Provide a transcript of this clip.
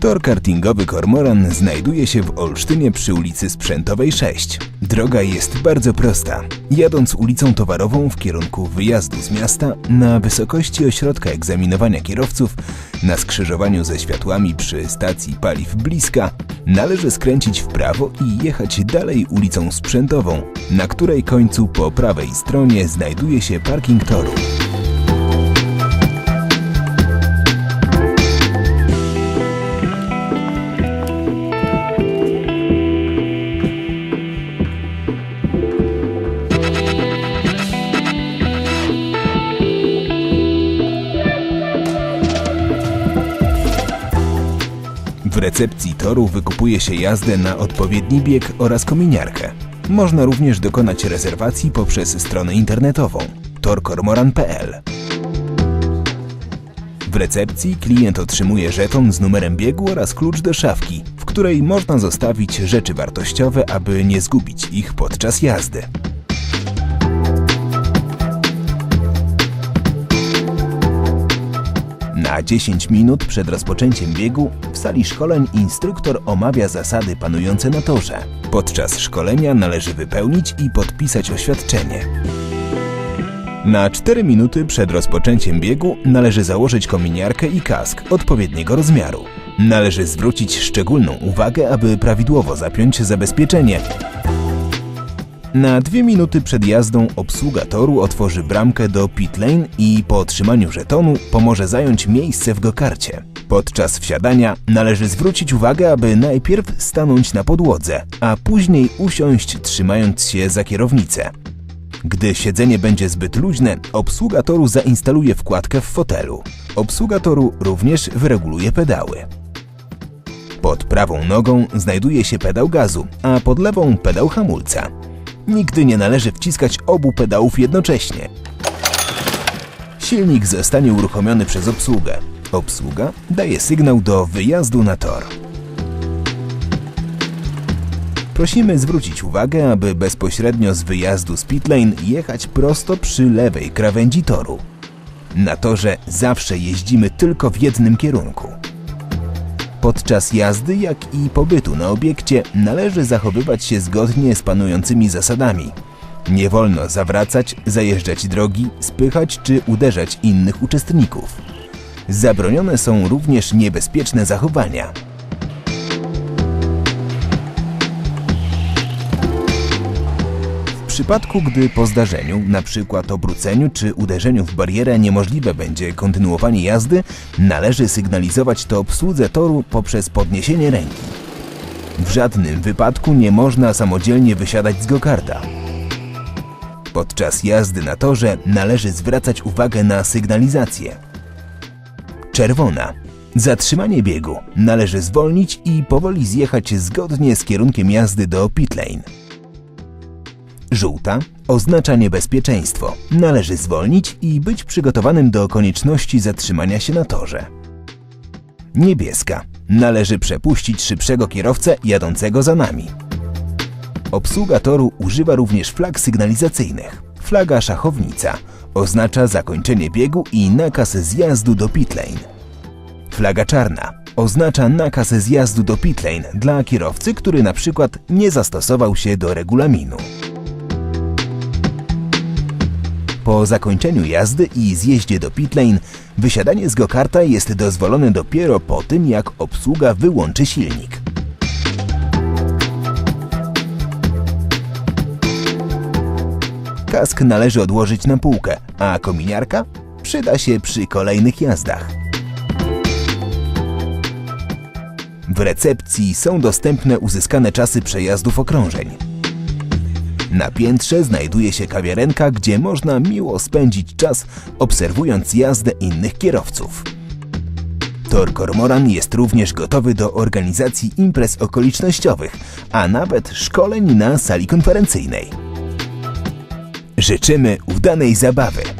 Tor kartingowy Kormoran znajduje się w Olsztynie przy ulicy Sprzętowej 6. Droga jest bardzo prosta. Jadąc ulicą Towarową w kierunku wyjazdu z miasta, na wysokości ośrodka egzaminowania kierowców, na skrzyżowaniu ze światłami przy stacji paliw Bliska, należy skręcić w prawo i jechać dalej ulicą Sprzętową, na której końcu po prawej stronie znajduje się parking toru. Recepcji toru wykupuje się jazdę na odpowiedni bieg oraz kominiarkę. Można również dokonać rezerwacji poprzez stronę internetową torkormoran.pl. W recepcji klient otrzymuje żeton z numerem biegu oraz klucz do szafki, w której można zostawić rzeczy wartościowe, aby nie zgubić ich podczas jazdy. Na 10 minut przed rozpoczęciem biegu w sali szkoleń instruktor omawia zasady panujące na torze. Podczas szkolenia należy wypełnić i podpisać oświadczenie. Na 4 minuty przed rozpoczęciem biegu należy założyć kominiarkę i kask odpowiedniego rozmiaru. Należy zwrócić szczególną uwagę, aby prawidłowo zapiąć zabezpieczenie. Na dwie minuty przed jazdą obsługa toru otworzy bramkę do pit lane i po otrzymaniu żetonu pomoże zająć miejsce w gokarcie. Podczas wsiadania należy zwrócić uwagę, aby najpierw stanąć na podłodze, a później usiąść trzymając się za kierownicę. Gdy siedzenie będzie zbyt luźne, obsługa toru zainstaluje wkładkę w fotelu. Obsługa toru również wyreguluje pedały. Pod prawą nogą znajduje się pedał gazu, a pod lewą pedał hamulca. Nigdy nie należy wciskać obu pedałów jednocześnie. Silnik zostanie uruchomiony przez obsługę. Obsługa daje sygnał do wyjazdu na tor. Prosimy zwrócić uwagę, aby bezpośrednio z wyjazdu z pit lane jechać prosto przy lewej krawędzi toru. Na torze zawsze jeździmy tylko w jednym kierunku. Podczas jazdy, jak i pobytu na obiekcie należy zachowywać się zgodnie z panującymi zasadami. Nie wolno zawracać, zajeżdżać drogi, spychać czy uderzać innych uczestników. Zabronione są również niebezpieczne zachowania. Przypadku, gdy po zdarzeniu, np. obróceniu czy uderzeniu w barierę niemożliwe będzie kontynuowanie jazdy, należy sygnalizować to obsłudze toru poprzez podniesienie ręki. W żadnym wypadku nie można samodzielnie wysiadać z gokarta. Podczas jazdy na torze należy zwracać uwagę na sygnalizację. Czerwona. Zatrzymanie biegu. Należy zwolnić i powoli zjechać zgodnie z kierunkiem jazdy do pit lane. Żółta oznacza niebezpieczeństwo. Należy zwolnić i być przygotowanym do konieczności zatrzymania się na torze. Niebieska. Należy przepuścić szybszego kierowcę jadącego za nami. Obsługa toru używa również flag sygnalizacyjnych. Flaga szachownica oznacza zakończenie biegu i nakaz zjazdu do pit lane. Flaga czarna oznacza nakaz zjazdu do pit lane dla kierowcy, który na przykład nie zastosował się do regulaminu. Po zakończeniu jazdy i zjeździe do pit lane, wysiadanie z gokarta jest dozwolone dopiero po tym, jak obsługa wyłączy silnik. Kask należy odłożyć na półkę, a kominiarka przyda się przy kolejnych jazdach. W recepcji są dostępne uzyskane czasy przejazdów okrążeń. Na piętrze znajduje się kawiarenka, gdzie można miło spędzić czas obserwując jazdę innych kierowców. Tor Kormoran jest również gotowy do organizacji imprez okolicznościowych, a nawet szkoleń na sali konferencyjnej. Życzymy udanej zabawy!